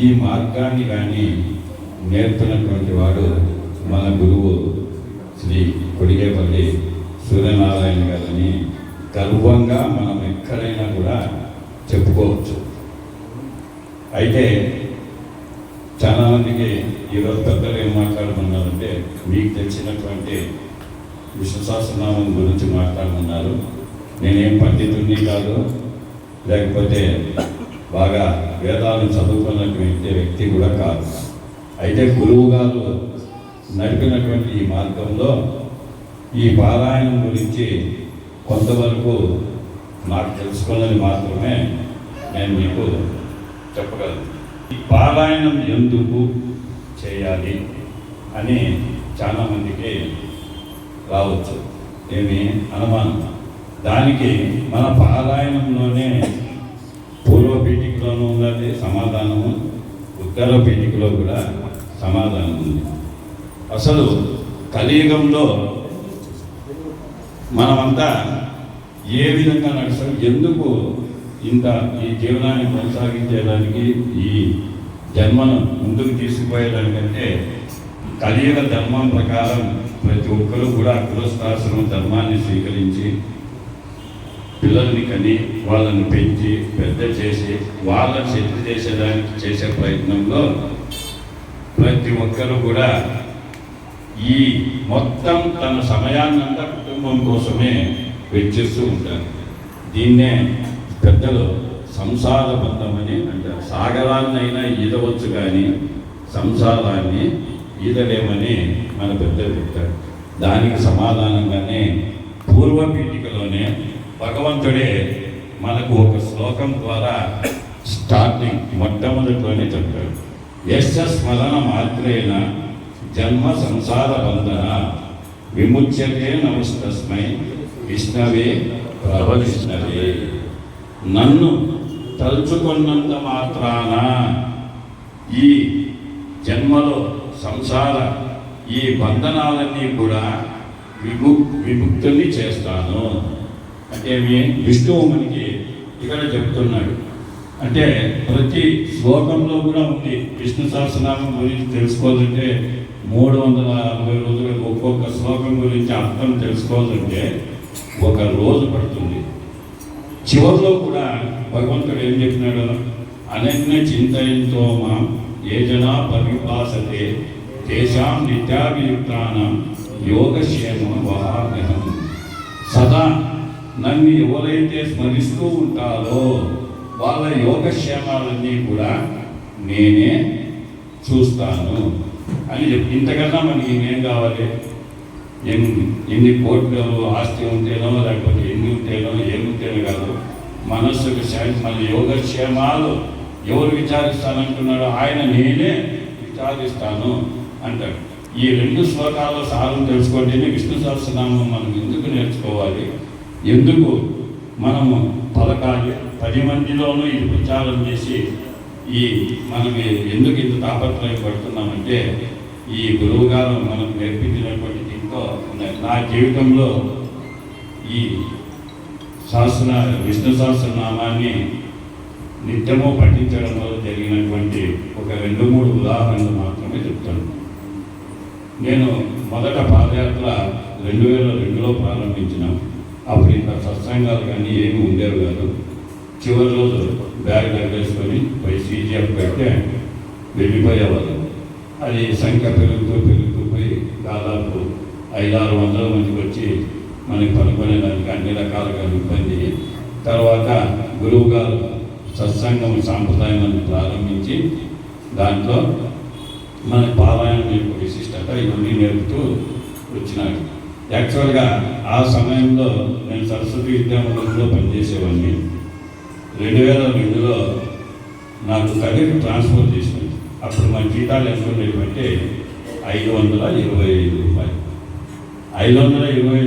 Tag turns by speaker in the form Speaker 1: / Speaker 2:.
Speaker 1: ఈ మార్గాన్ని కానీ నేర్పినటువంటి వాడు మన గురువు శ్రీ కొడిగేపల్లి సూర్యనారాయణ గారని గర్వంగా మనం ఎక్కడైనా కూడా చెప్పుకోవచ్చు. అయితే చాలామందికి ఈరోజు పెద్దలు ఏం మాట్లాడమన్నారంటే మీకు తెలిసినటువంటి విష్ణు గురించి మాట్లాడమన్నారు నేనేం పండితుడిని కాదు లేకపోతే బాగా వేదాలను చదువుకున్నటువంటి వ్యక్తి కూడా కాదు. అయితే గురువు గారు నడిపినటువంటి ఈ మార్గంలో ఈ పారాయణం గురించి కొంతవరకు నాకు తెలుసుకున్నది మాత్రమే నేను మీకు చెప్పగలను. ఈ పారాయణం ఎందుకు చేయాలి అని చాలామందికి రావచ్చు. ఏమి అనుమానం? దానికి మన పారాయణంలోనే పీఠికలోనూ ఉన్నది సమాధానము. ఉత్తర పీఠికలో కూడా సమాధానం ఉంది. అసలు కలియుగంలో మనమంతా ఏ విధంగా నడుస్తాం ఎందుకు ఇంత ఈ జీవనాన్ని కొనసాగించేదానికి ఈ జన్మను ముందుకు తీసుకుపోయేదానికంటే కలియుగ ధర్మం ప్రకారం ప్రతి ఒక్కరూ కూడా కులస్థాశ్రమ ధర్మాన్ని స్వీకరించి పిల్లల్ని కని వాళ్ళని పెంచి పెద్ద చేసి వాళ్ళని శక్తి చేసేదానికి చేసే ప్రయత్నంలో ప్రతి ఒక్కరూ కూడా ఈ మొత్తం తన సమయాన్నంతా కుటుంబం కోసమే వెచ్చిస్తూ ఉంటారు. దీన్నే పెద్దలు సంసార బంధమని అంటారు. సాగరాన్నైనా ఈదవచ్చు కానీ సంసారాన్ని ఈదలేమని మన పెద్దలు చెప్తారు. దానికి సమాధానంగానే పూర్వపీఠిక భగవంతుడే మనకు ఒక శ్లోకం ద్వారా స్టార్టింగ్ మొట్టమొదటిలోనే చెప్పాడు. ఎస్ స్మరణ మాత్రేన జన్మ సంసార బంధన విముచ్యతే నమస్తస్మై విష్ణవే ప్రభవిష్ణవే నన్ను తలుచుకున్నంత మాత్రాన ఈ జన్మలో సంసార ఈ బంధనాలన్నీ కూడా విము విముక్తుని చేస్తాను. అంటే విష్ణువు మనకి ఇక్కడ చెప్తున్నాడు. అంటే ప్రతి శ్లోకంలో కూడా ఉంది విష్ణు సహస్రనామం గురించి తెలుసుకోవాలంటే మూడు వందల అరవై రోజులు ఒక్కొక్క శ్లోకం గురించి అర్థం తెలుసుకోవాలంటే ఒక రోజు పడుతుంది. చివరిలో కూడా భగవంతుడు ఏం చెప్పినాడు? అనన్య చింతయంతో మా ఏ జనా పరిపాసతే తేషాం నిత్యాభియుక్తానం యోగక్షేమ వహామ్యహం సదా నన్ను ఎవరైతే స్మరిస్తూ ఉంటారో వాళ్ళ యోగక్షేమాలన్నీ కూడా నేనే చూస్తాను అని చెప్పి. ఇంతకన్నా మనకి ఏం కావాలి? ఎన్ని ఎన్ని కోట్లు ఆస్తి ఉంటేనో లేకపోతే ఎన్ని ఉంటేనో ఏమి ఉంటేనో కాదు. మనస్సుకు శాంతి మన యోగక్షేమాలు ఎవరు విచారిస్తానంటున్నాడో ఆయన నేనే విచారిస్తాను అంటాడు. ఈ రెండు శ్లోకాల సారం తెలుసుకుంటేనే విష్ణు సహస్రనామం మనం ఎందుకు నేర్చుకోవాలి? ఎందుకు మనము పలకాలి పది మందిలోనూ ఇది ప్రచారం చేసి ఈ మనం ఎందుకు ఇంత తాపత్రయం పడుతున్నామంటే ఈ గురువు గారు మనకు నేర్పించినటువంటి దీంతో నా జీవితంలో ఈ శాస్త్ర విష్ణు సహస్రనామాన్ని నిత్యము పఠించడం వల్ల జరిగినటువంటి ఒక రెండు మూడు ఉదాహరణలు మాత్రమే చెప్తాను. నేను మొదట పాదయాత్ర రెండు వేల రెండులో ప్రారంభించినాను అప్పుడు ఇంత సత్సంగాలు కానీ ఏమి ఉండేవి కాదు. చివరి రోజు బ్యాగ్ తగ్గేసుకొని పోయి సీజీఎఫ్ పెట్టి వెళ్ళిపోయేవాళ్ళు. అది సంఖ్య పెరుగుతూ పెరుగుతూ పోయి దాదాపు ఐదారు వందల మందికి వచ్చి మనకి పనుకునేదానికి అన్ని రకాలుగా ఇబ్బంది. తర్వాత గురువు గారు సత్సంగం సాంప్రదాయాన్ని ప్రారంభించి దాంట్లో మన పారాయణం యొక్క విశిష్టత ఇవన్నీ నేర్పుతూ వచ్చినాడు. యాక్చువల్గా ఆ సమయంలో నేను సరస్వతి విద్యామందిరంలో పనిచేసేవాడిని. రెండు వేల రెండులో నాకు కెరీర్ ట్రాన్స్ఫర్ చేసింది. అప్పుడు మన జీతాలు ఎంత ఉండేవి అంటే ఐదు వందల ఇరవై ఐదు రూపాయలు. ఐదు వందల ఇరవై